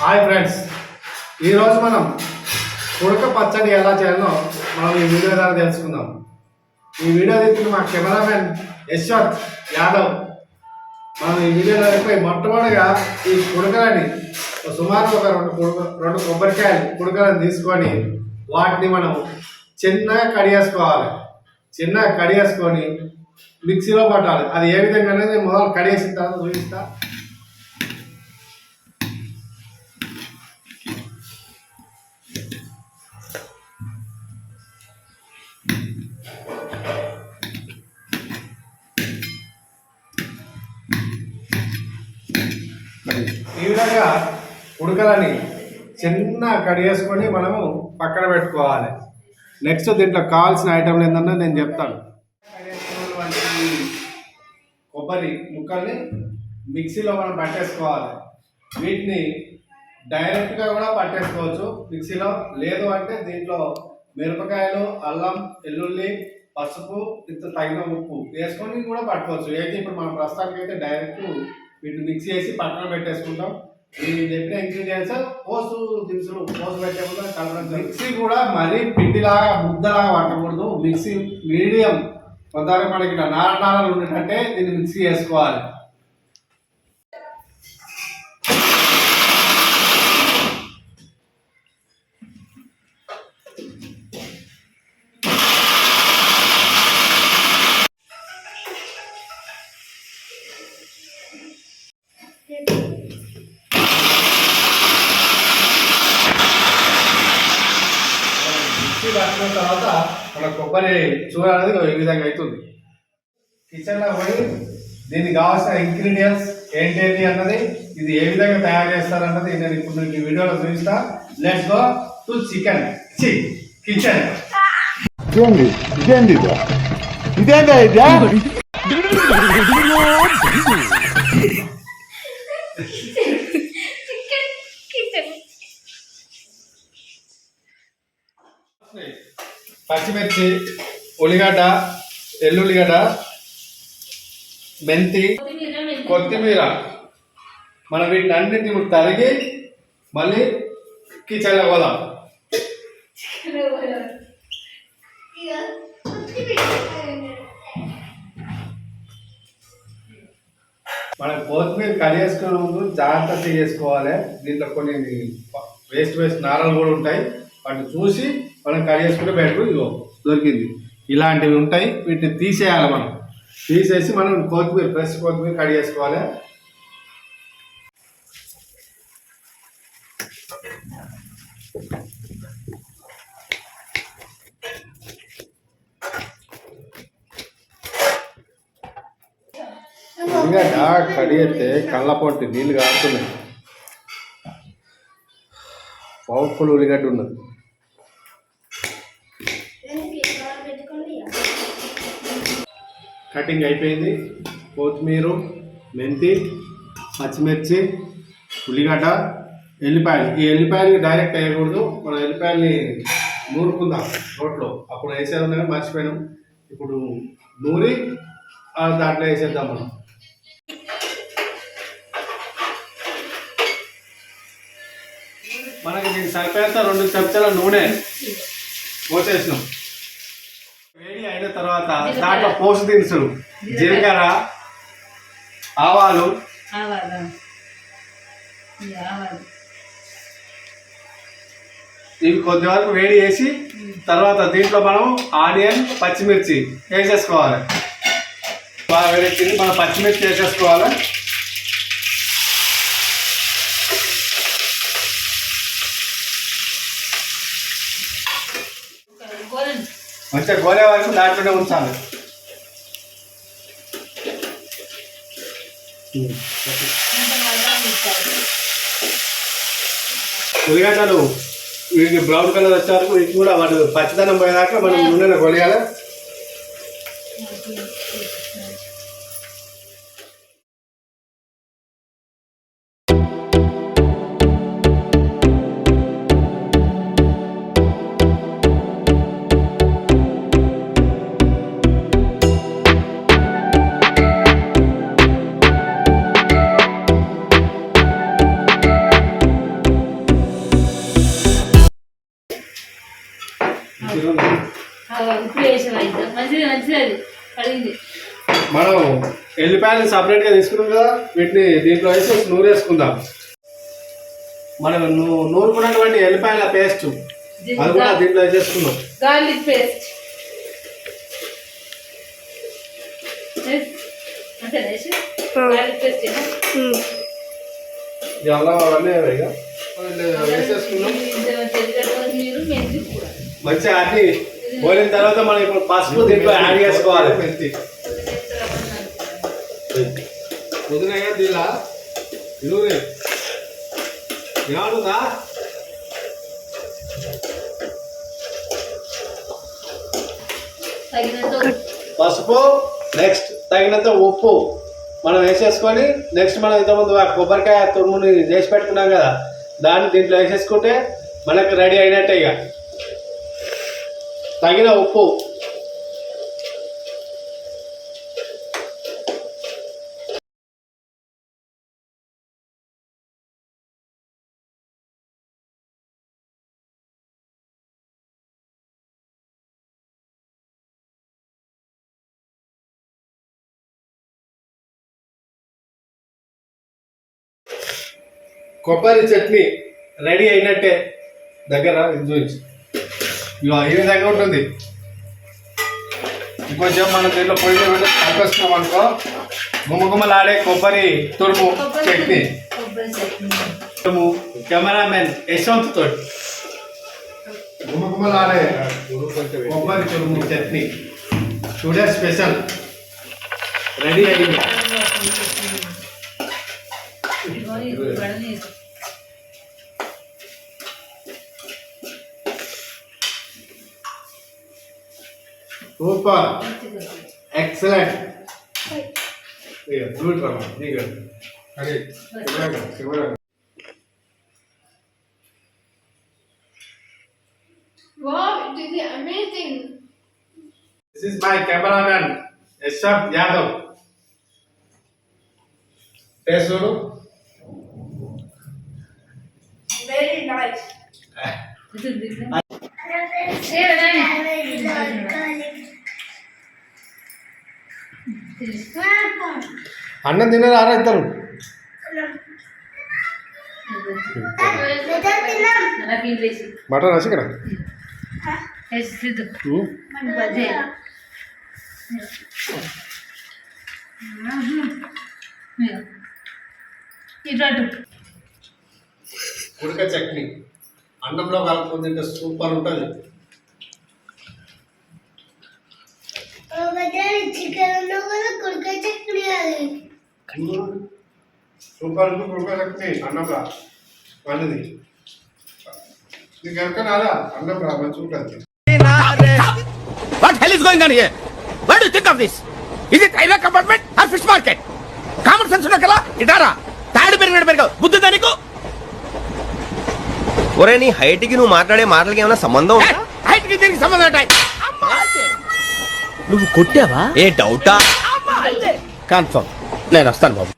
Hi friends. ఈరోజు మనం ఉడక పచ్చడి ఎలా చేయాలో మనం ఈ వీడియో ద్వారా తెలుసుకుందాం. ఈ వీడియో తీసిన మా కెమెరామెన్ యశ్వంత్ యాదవ్. మనం ఈ వీడియో ద్వారా మొట్టమొదటిగా ఈ కుడకలని సుమారు ఒక రెండు కుడక రెండు కొబ్బరికాయలు కుడకలను తీసుకొని వాటిని మనం చిన్నగా కడిగేసుకోవాలి చిన్నగా కడిగేసుకొని మిక్సీలో పట్టాలి. అది ఏ విధంగా అనేది నేను మొదలు కడిగేసిన తర్వాత చూపిస్తాను విధంగా ఉడకలని చిన్న కడిగేసుకొని మనము పక్కన పెట్టుకోవాలి. నెక్స్ట్ దీంట్లో కావాల్సిన ఐటమ్లు ఏంటన్నా నేను చెప్తాను. కొబ్బరి ముక్కల్ని మిక్సీలో మనం పట్టేసుకోవాలి. వీటిని డైరెక్ట్గా కూడా పట్టేసుకోవచ్చు. మిక్సీలో లేదు అంటే దీంట్లో మిరపకాయలు అల్లం వెల్లుల్లి పసుపు ఇంత తగిన ఉప్పు వేసుకొని కూడా పట్టుకోవచ్చు. అయితే ఇప్పుడు మనం ప్రస్తుతానికి అయితే డైరెక్ట్ వీటిని మిక్స్ చేసి పక్కన పెట్టేసుకుంటాం. నేను చెప్పిన ఇంగ్రీడియంట్స్ పోసు దినుసులు పోసు పెట్టే ముందు కలపడం మిక్సీ కూడా మరీ పిండిలాగా ముద్దలాగా పట్టకూడదు మిక్సీ మీడియం. కొంతవరకు మనకి ఇట్లా నార నారలు ఉండేటట్టే దీన్ని మిక్సీ చేసుకోవాలి. పట్టిన తర్వాత మన కొబ్బరి చూర అనేది ఈ విధంగా అవుతుంది. కిచెన్లో పోయి దీనికి కావాల్సిన ఇంగ్రీడియంట్స్ ఏంటేంటి అన్నది ఇది ఏ విధంగా తయారు చేస్తారన్నది నేను ఇప్పుడు మీకు ఈ వీడియోలో చూపిస్తా. లెట్స్ గో టు చికెన్ చి కిచెన్ ఇదేంది ఇదేంది ఇది? ఇదేందా ఇదే చికెన్ కిచెన్ పచ్చిమిర్చి ఉల్లిగడ్డ ఎల్లుల్లిగడ్డ మెంతి కొత్తిమీర. మనం వీటిని అన్నింటిని ఇప్పుడు తరిగి మళ్ళీ కిచెన్లో పోదాం. మనం కొత్తిమీర కడిగేసుకునే ముందు జాగ్రత్త చేసుకోవాలి దీంట్లో కొన్ని వేస్ట్ వేస్ట్ నారలు కూడా ఉంటాయి. వాటిని చూసి మనం కట్ చేసుకుంటే బయటకు ఇగో దొరికింది. ఇలాంటివి ఉంటాయి వీటిని తీసేయాలి మనం. తీసేసి మనం కొత్తిమీర ఫ్రెష్ కొత్తిమీర కడిగేసుకోవాలి ఇంకా కడిగితే కళ్ళ పొంటి నీళ్ళు కారుతున్నాయి. పవర్ఫుల్ ఉల్లిగడ్డ ఉన్నది. కటింగ్ అయిపోయింది. కొత్తిమీర మెంతి పచ్చిమిర్చి ఉల్లిగడ్డ ఎల్లిపాయలు. ఈ ఎల్లిపాయలు డైరెక్ట్ వేయకూడదు. మనం ఎల్లిపాయల్ని నూరుకుందాం రోట్లో. అప్పుడు వేసేది ఉందని మర్చిపోయినాం. ఇప్పుడు నూరి దాంట్లో వేసేద్దాం మనం. మనకి దీనికి సరిపోయేంత రెండు చెంచాల నూనె పోసేసినాం. వేడి అయిన తర్వాత దాంట్లో పోసు దినుసులు జీలకర్ర ఆవాలు. ఇవి కొద్ది వరకు వేడి చేసి తర్వాత దీంట్లో మనం ఆనియన్ పచ్చిమిర్చి వేసేసుకోవాలి. బాగా వేడెక్కింది మనం పచ్చిమిర్చి వేసేసుకోవాలి. మంచిగా గోలే వరకు దాంట్లోనే ఉంచాలి. ఉల్లిగడ్డలు వీటికి బ్రౌన్ కలర్ వచ్చే వరకు వీటికి కూడా వాటి పచ్చదనం పోయేదాకా మనం నూనెలో కొలియాలి మనం ఎల్లిపాయలు సపరేట్గా తీసుకున్నాం కదా వీటిని దీంట్లో వేసి నూరేసుకుందాం మనం నూ- నూరుకున్నటువంటి ఎల్లిపాయల పేస్ట్ అది కూడా దీంట్లో వేసేసుకుందాం. Garlic paste. అల్లం అవన్నీ ఇక. వేసేసుకున్నాం మీరు మెంతి కూడా మంచిగా అన్ని పోయిన తర్వాత మనం ఇప్పుడు పసుపు దీంట్లో యాడ్ చేసుకోవాలి. మెంతి పుదీనా దీలా ఏమడుందా తగినంత పసుపు నెక్స్ట్ తగినంత ఉప్పు. మనం వేసేసుకొని నెక్స్ట్ మనం ఇంతకుముందు ఆ కొబ్బరికాయ తురుముని చేసి పెట్టుకున్నాం కదా దాన్ని దీంట్లో వేసేసుకుంటే మనకు రెడీ అయినట్టే ఇక. తగిన ఉప్పు. కొబ్బరి చట్నీ రెడీ అయినట్టే. దగ్గర ఇది చూపించు. ఇగో ఈ విధంగా ఉంటుంది. ఇంకొంచెం మనం దీంట్లో పొయ్యి కలిపేస్తున్నాం అనుకో గుమ్మగుమ్మలాడే కొబ్బరి తురుము చట్నీ. తురుము కెమెరామెన్ యశ్వంత్ తోటి. గుమ్మగుమ్మలాడే కొబ్బరి తురుము చట్నీ. Today special. రెడీ అయ్యింది. சூப்பர் எக்ஸலண்ட் ಗುಡ್ ಬಾಬಾ ಈಗ ಅದೇ ಶಿವರಾಗ Wow, it is amazing. This is my cameraman, Yashab Yadav. Taste Very nice. This is. అన్నం తినరు ఆరా ఇద్దరు. మటన్ వచ్చి ఇక్కడ. ఉడక చట్నీ. అన్నంలో కలుపుకొని తింటే సూపర్ ఉంటుంది. కూడా కుడుక చట్నీ అది సూపర్ ఉంటుంది ఉడక చట్నీ అన్నంలో మంచిది నీకు ఎక్కడ రాదా అన్నంలో మంచిగా ఉంటుంది What hell is going on here? What do you think of this? Is it railway compartment or fish market? Common sense ఉన్న కదా? ఇటారా? తాడు పెరిగినట్టు పెరగవు బుద్ధి దానికి ఒరే నీ హైట్కి నువ్వు మాట్లాడే మాటలకి ఏమైనా సంబంధం ఉందా? హైట్కి దీనికి సంబంధం ఉంటాయి నువ్వు కొట్టావా? ఏ డౌటా? కన్ఫర్మ్ నేను వస్తాను బాబు.